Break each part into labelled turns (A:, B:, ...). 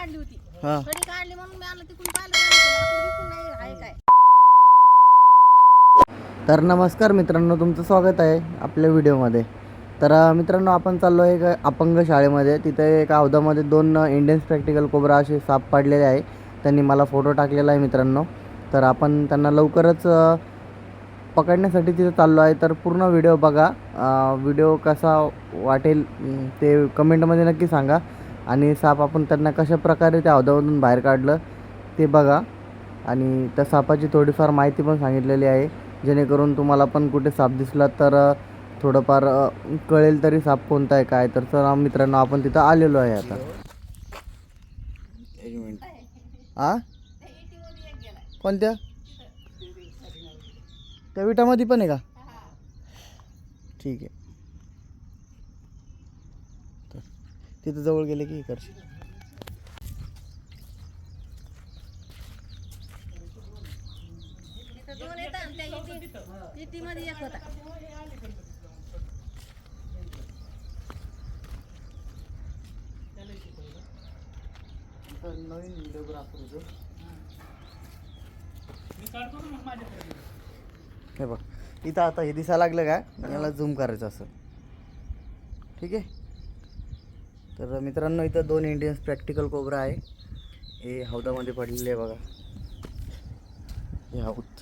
A: काढली होती.
B: हा.
A: खडी काढली म्हणून मी आलं तिकडून पाहिलं नाही नाही आहे काय?
B: तर नमस्कार मित्रांनो तुमचं स्वागत आहे आपल्या व्हिडिओमध्ये. तर अ, मित्रांनो आपण चाललो आहे एक अपंग शाळेमध्ये. तिथे एका हौदामध्ये दोन इंडियन प्रॅक्टिकल कोबरा असे साप पाडलेले आहे. त्यांनी मला फोटो टाकलेला आहे मित्रांनो. तर आपण त्यांना लवकरच अ, पकडण्यासाठी तिथे चाललो आहे. तर पूर्ण व्हिडिओ बघा. व्हिडिओ कसा वाटेल ते कमेंटमध्ये नक्की सांगा. आणि साप आपण त्यांना कशा प्रकारे त्या हौदामधून बाहेर काढलं ते बघा. आणि त्या सापाची थोडीफार माहिती पण सांगितलेली आहे जेणेकरून तुम्हाला पण कुठे साप दिसला तर थोडंफार कळेल तरी साप कोणता आहे काय तर चला मित्रांनो आपण तिथं आलेलो आहे आता. आ? कोणत्या? त्या विटामध्ये पण आहे का? ठीक आहे तर तिथं जवळ गेले की हे करशील. नवीन व्हिडिओग्राफर हे बघ इथं आता हे दिसायला लागलं का? याला झूम करायचं असं. ठीक आहे? तर मित्रांनो इथं दोन इंडियन्स प्रॅक्टिकल कोबरा आहे. हे हौदामध्ये पडलेले आहे बघा. हे हौद.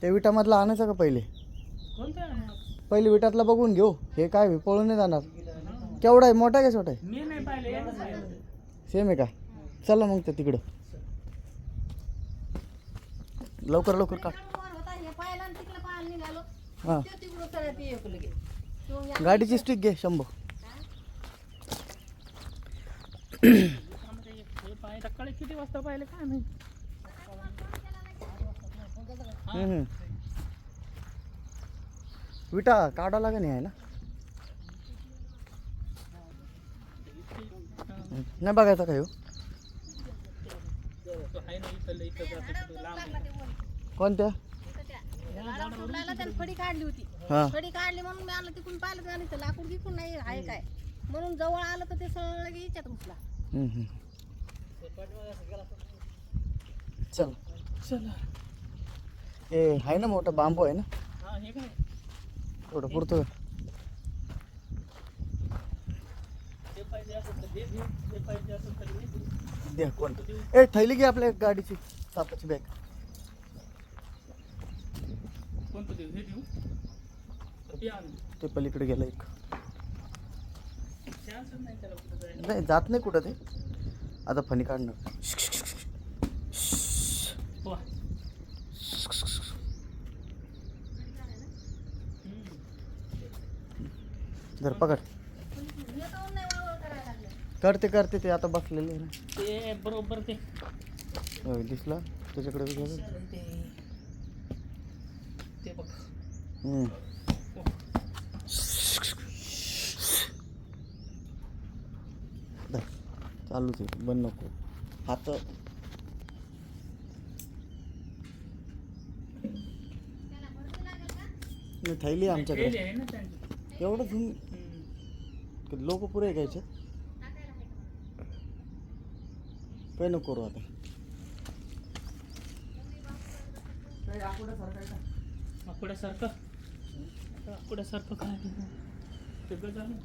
B: त्या विटामधला आणायचं का पहिले? पहिले विटातला बघून घेऊ. हे काय पळून नाही जाणार? केवढा आहे? मोठा आहे का छोटा आहे? सेम आहे का? चला मग ते तिकडं. लवकर लवकर काढ
A: वर होता हे पाहिलं आणि तिकडे पाहायला निघालो
B: हां. गाडीची स्टिक घे शंभो
C: सकाळी किती वाजता पाहिले काय नाही
B: विटा काढा लागा नाही आहे ना नाही बघायचा काय हो. कोणत्या?
A: झाडावर ठोकलायला त्यानं खडी काढली होती.
B: हां.
A: खडी काढली म्हणून मी आलं तिकडून पाहिलं नाही तर लाकूड बिकूड नाही आहे काय? म्हणून जवळ आलं तर ते सरळ लगे याच्यात
B: हम्म, हम्म. चल.
C: चला.
B: ए आहे ना मोठा बांबू आहे ना?
C: हा हे काय?
B: थोडं पुरतं. द्या कोण? ए थैली घे आपल्या गाडीची सापाची बॅग.
C: कोणतं हे आणू.
B: ते पलीकडे गेलं एक.
C: नाही त्याला कुठं जायला?
B: नाही जात नाही कुठं ते. आता फणी काढणार.
C: वा.
B: धर पकड. करते करते ते आता बसलेले आहे ना.
C: ते बरोबर ते.
B: दिसला? त्याच्याकडे बी घे.
C: ते. बघ
B: हम्म. धर. चालूच आहे बंद नको हात थैली आमच्याकडे
C: केले आहे ना त्यांचे
B: एवढं झुम
C: हम्म.
B: लोक पुरे घ्यायचे काय नको करू आता
C: आकुड्यासारखं आकुड्यासारखं काय ते गजानन.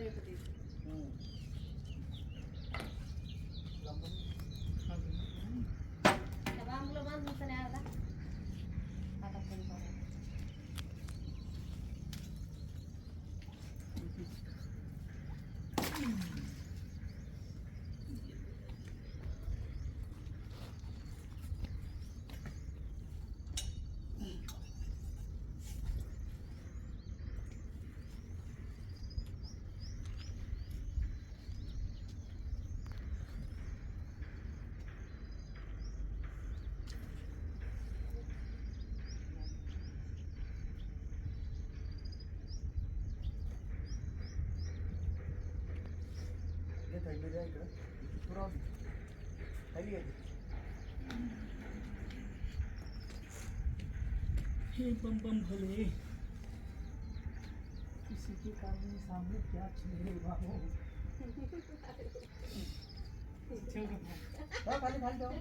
A: ते
B: इकडं. पुराव खाली
C: हे बम बम भले किसी के कारण सामने क्या छेड़े बाबू.
B: खाली खाली ठेवा.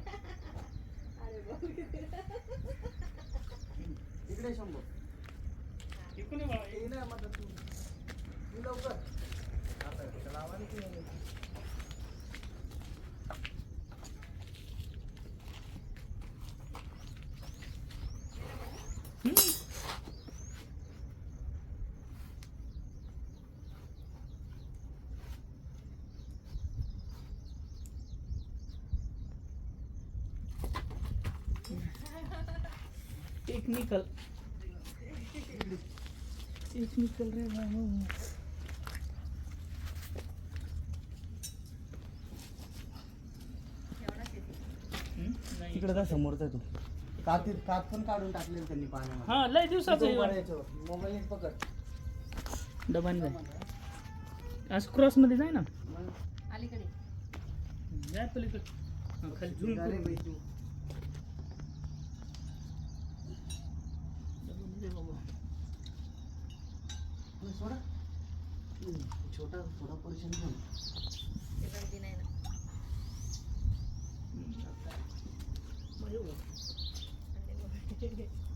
B: इकडे शंभर
C: इकडे बाबा
B: ये ना मदत तू. लवकर. आता येत नाही.
C: टेक्निकल टेक्निकल रे बाबू.
B: तिकडे समोरचा आहे तू. कात कात पण काढून टाकले त्यांनी पाण्यामध्ये.
C: हा लय दिवसाचं.
B: मोबाईल पकड.
C: डबान जाय आज क्रॉसमध्ये जाय ना.
A: अलीकडे
C: जाय पलीकडे. हा, खाली
B: झाले
C: करून.
B: बाई तू.
C: डबान जाय बाबा.
B: नाही, सोडा. छोटा थोडा पोर्शन घेऊन.
A: ते गर्दी नाही ना.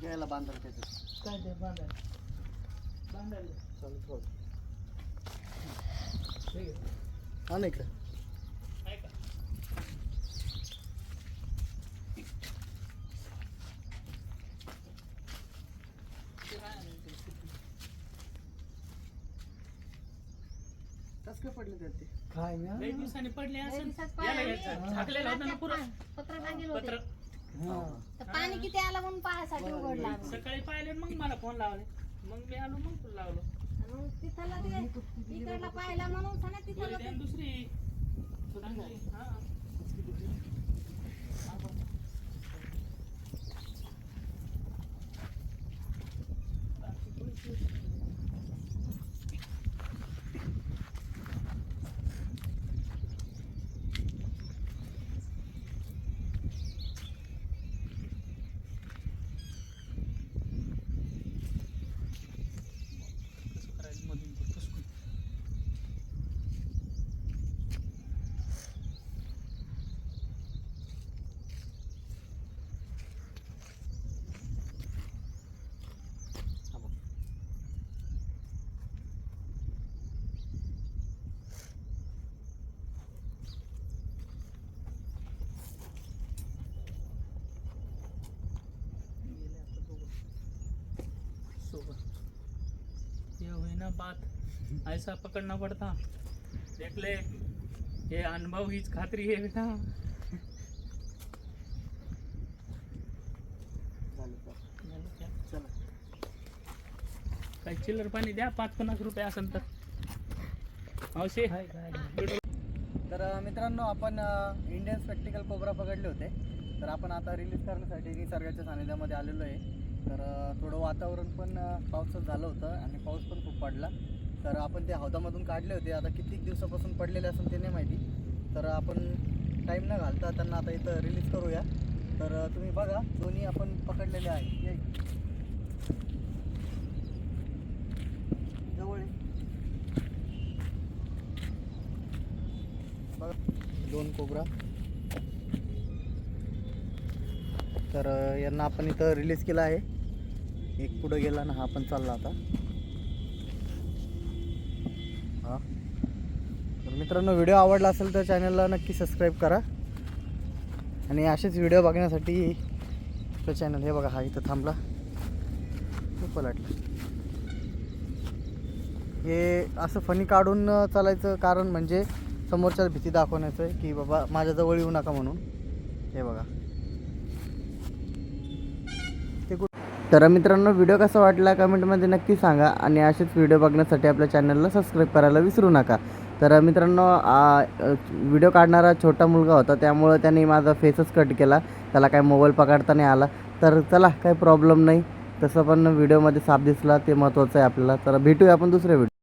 B: घ्यायला बांधल त्याचं.
C: काय ते बांधायला बांधायला
B: चालू थोडं
C: ठीक आहे.
B: हा ना
C: आहे का?
B: कसं काय पडलं त्यात ते? काय
C: लय दिवसांनी पडले
A: लय
C: असं
A: दिवसात
C: याला
A: पाणी
C: यायचं.
A: आली.
C: झाकलेलं होतं ना पुरं.
A: पत्र होते.
C: पत्र.
A: तर पाणी किती आलं म्हणून पाहायसाठी उघडलं आम्ही.
C: सकाळी पाहिले मग मला फोन लावले. मग मी आलो मग तुला लावलो.
A: आणि मग तिथला ते इकडला पाहिला म्हणून तिथला
C: दुसरी. हा. कसं करायचं मधून ते पुसकून. गेले आता दोघं. सोबत ये हुई ना बात ऐसा पकड़ना पड़ता. देख ले ये अनुभव हीच खात्री है बेटा. काही चिल्लर पाणी द्या पाच पन्नास रुपये असेल तर. मावशी.
B: तर मित्रांनो आपण इंडियन स्पेक्टिकल कोबरा पकडले होते. तर आपण आता रिलीज करण्यासाठी निसर्गाच्या सानिध्यामध्ये आलेलो आहे. तर थोडं वातावरण पण अ, पावसाचं झालं होतं आणि पाऊस पण खूप पडला. तर आपण ते हौदामधून काढले होते. आता कितीक दिवसापासून पडलेले असेल ते नाही माहिती. तर आपण टाईम न घालता त्यांना आता इथं रिलीज करूया. तर तुम्ही बघा दोन्ही आपण पकडलेले आहे जवळ बघा. दोन कोबरा. तर यांना आपण इथं रिलीज केला आहे. एक पुढं गेला ना हा पण चालला आता. हा. तर मित्रांनो व्हिडिओ आवडला असेल तर चॅनलला नक्की सबस्क्राईब करा. आणि असेच व्हिडिओ बघण्यासाठी आपलं चॅनल हे बघा हा इथं थांबला. खूप पलटला. हे असं फणी काढून चालायचं कारण म्हणजे समोरच्या भीती दाखवण्याचं आहे की बाबा माझ्याजवळ येऊ नका म्हणून. हे बघा. तर मित्रांनो व्हिडिओ कसा वाटला कमेंटमध्ये नक्की सांगा आणि असेच व्हिडिओ बघण्यासाठी आपल्या चॅनलला सबस्क्राईब करायला विसरू नका. तर मित्रांनो व्हिडिओ काढणारा छोटा मुलगा होता त्यामुळं त्याने माझा फेसच कट केला. त्याला काय मोबाईल पकडता नाही आला. तर चला काही प्रॉब्लेम नाही. तसं पण व्हिडिओमध्ये साप दिसला ते महत्त्वाचं आहे आपल्याला. तर भेटूया आपण दुसऱ्या व्हिडिओ